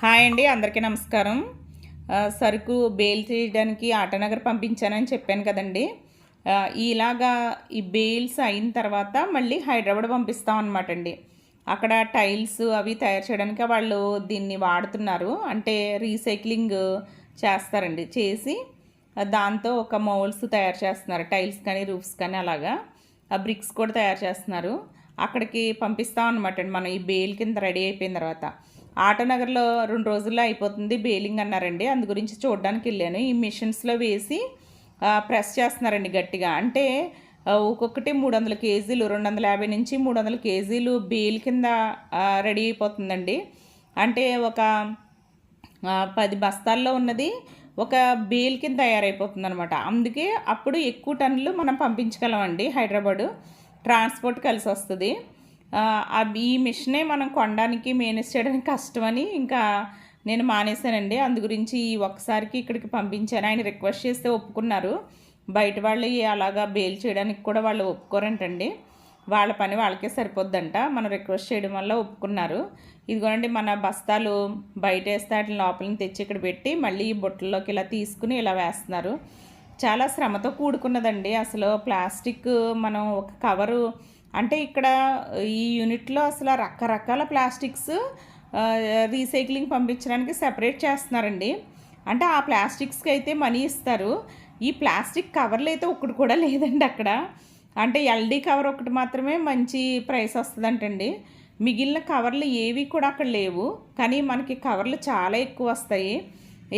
Hi అండి అందరికీ నమస్కారం. సరుకు బేల్ చేయడానికి ఆటనగర్ పంపించానని చెప్పాను కదండి. ఇలాగా ఈ బేల్స్ అయిన తర్వాత మళ్ళీ హైదరాబాద్ పంపిస్తాం అనమాట అండి. అక్కడ టైల్స్ అవి తయారు చేయడానికి వాళ్ళు దీన్ని వాడుతున్నారు. అంటే రీసైక్లింగ్ చేస్తారండి చేసి దాంతో ఒక మౌల్స్ తయారు చేస్తున్నారు. టైల్స్ కానీ రూఫ్స్ కానీ అలాగా. ఆ బ్రిక్స్ కూడా తయారు చేస్తున్నారు. అక్కడికి పంపిస్తాం అనమాట అండి మనం ఈ బేల్ కింద రెడీ అయిపోయిన తర్వాత. ఆటనగర్లో రెండు రోజుల్లో అయిపోతుంది బేలింగ్ అన్నారండి. అందు గురించి చూడడానికి వెళ్ళాను. ఈ మిషన్స్లో వేసి ప్రెస్ చేస్తున్నారండి గట్టిగా. అంటే ఒక్కొక్కటి మూడు వందల కేజీలు రెండు వందల యాభై నుంచి మూడు వందల కేజీలు బేల్ కింద రెడీ అయిపోతుందండి. అంటే ఒక పది బస్తాల్లో ఉన్నది ఒక బేల్ కింద తయారైపోతుంది అనమాట అందుకే అప్పుడు ఎక్కువ టన్నులు మనం పంపించగలమండి హైదరాబాదు. ట్రాన్స్పోర్ట్ కలిసి వస్తుంది ఈ మిషనే మనం కొనడానికి మేనేజ్ చేయడానికి కష్టమని ఇంకా నేను మానేశానండి. అందు గురించి ఒకసారికి ఇక్కడికి పంపించాను. ఆయన రిక్వెస్ట్ చేస్తే ఒప్పుకున్నారు. బయట వాళ్ళు అలాగా బెయిల్ చేయడానికి కూడా వాళ్ళు ఒప్పుకోరంటండి. వాళ్ళ పని వాళ్ళకే సరిపోద్దంట. మనం రిక్వెస్ట్ చేయడం వల్ల ఒప్పుకున్నారు. ఇదిగోనండి మన బస్తాలు బయట వేస్తే వాటిని లోపలిని తెచ్చి ఇక్కడ పెట్టి మళ్ళీ ఈ బుట్టల్లోకి ఇలా తీసుకుని ఇలా వేస్తున్నారు. చాలా శ్రమతో కూడుకున్నదండి. అసలు ప్లాస్టిక్ మనం ఒక కవరు అంటే ఇక్కడ ఈ యూనిట్లో అసలు రకరకాల ప్లాస్టిక్స్ రీసైక్లింగ్ పంపించడానికి సెపరేట్ చేస్తున్నారండి. అంటే ఆ ప్లాస్టిక్స్కి అయితే మనీ ఇస్తారు. ఈ ప్లాస్టిక్ కవర్లు అయితే ఒకటి కూడా లేదండి అక్కడ. అంటే ఎల్డీ కవర్ ఒకటి మాత్రమే మంచి ప్రైస్ వస్తుందంటండి. మిగిలిన కవర్లు ఏవి కూడా అక్కడ లేవు. కానీ మనకి కవర్లు చాలా ఎక్కువ వస్తాయి.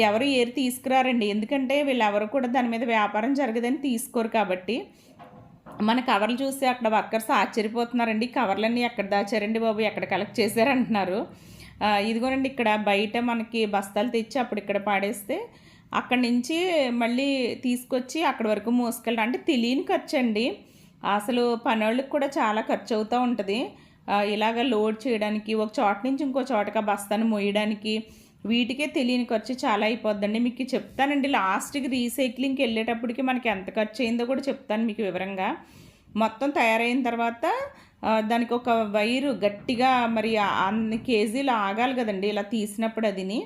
ఎవరు ఏరి తీసుకురారండి. ఎందుకంటే వీళ్ళెవరు కూడా దాని మీద వ్యాపారం జరగదని తీసుకోరు కాబట్టి. మన కవర్లు చూసి అక్కడ వర్కర్స్ ఆశ్చర్యపోతున్నారండి. కవర్లన్నీ ఎక్కడ దాచారండి బాబు? ఎక్కడ కలెక్ట్ చేశారంటున్నారు. ఇదిగోనండి ఇక్కడ బయట మనకి బస్తాలు తెచ్చి అప్పుడు ఇక్కడ పాడేస్తే అక్కడి నుంచి మళ్ళీ తీసుకొచ్చి అక్కడి వరకు మోసుకెళ్ళడం అంటే తెలియని ఖర్చు అండి అసలు పనోళ్ళకి కూడా చాలా ఖర్చు అవుతూ ఉంటుంది. ఇలాగ లోడ్ చేయడానికి ఒక చోట నుంచి ఇంకో చోటకి బస్తాను మోయడానికి వీటికే తెలియని ఖర్చు చాలా అయిపోద్దండి. మీకు చెప్తానండి లాస్ట్కి రీసైక్లింగ్కి వెళ్ళేటప్పటికి మనకి ఎంత ఖర్చు అయిందో కూడా చెప్తాను మీకు వివరంగా. మొత్తం తయారైన తర్వాత దానికి ఒక వైరు గట్టిగా మరి అన్ని కేజీలు ఆగాలి కదండి ఇలా తీసినప్పుడు అదిని.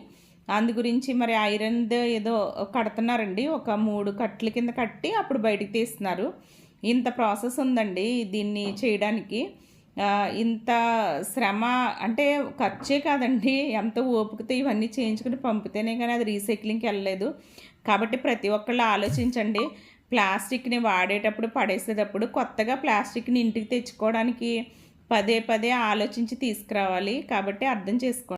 అందు గురించి మరి ఐరన్ ఏదో కడుతున్నారండి ఒక మూడు కట్ల కింద కట్టి అప్పుడు బయటికి తీస్తున్నారు. ఇంత ప్రాసెస్ ఉందండి దీన్ని చేయడానికి. ఇంత శ్రమ అంటే ఖర్చే కాదండి. ఎంత ఓపికతో ఇవన్నీ చేయించుకుని పంపితేనే కానీ అది రీసైక్లింగ్కి వెళ్ళలేదు. కాబట్టి ప్రతి ఒక్కళ్ళు ఆలోచించండి. ప్లాస్టిక్ని వాడేటప్పుడు పడేసేటప్పుడు కొత్తగా ప్లాస్టిక్ని ఇంటికి తెచ్చుకోవడానికి పదే పదే ఆలోచించి తీసుకురావాలి. కాబట్టి అర్థం చేసుకోండి.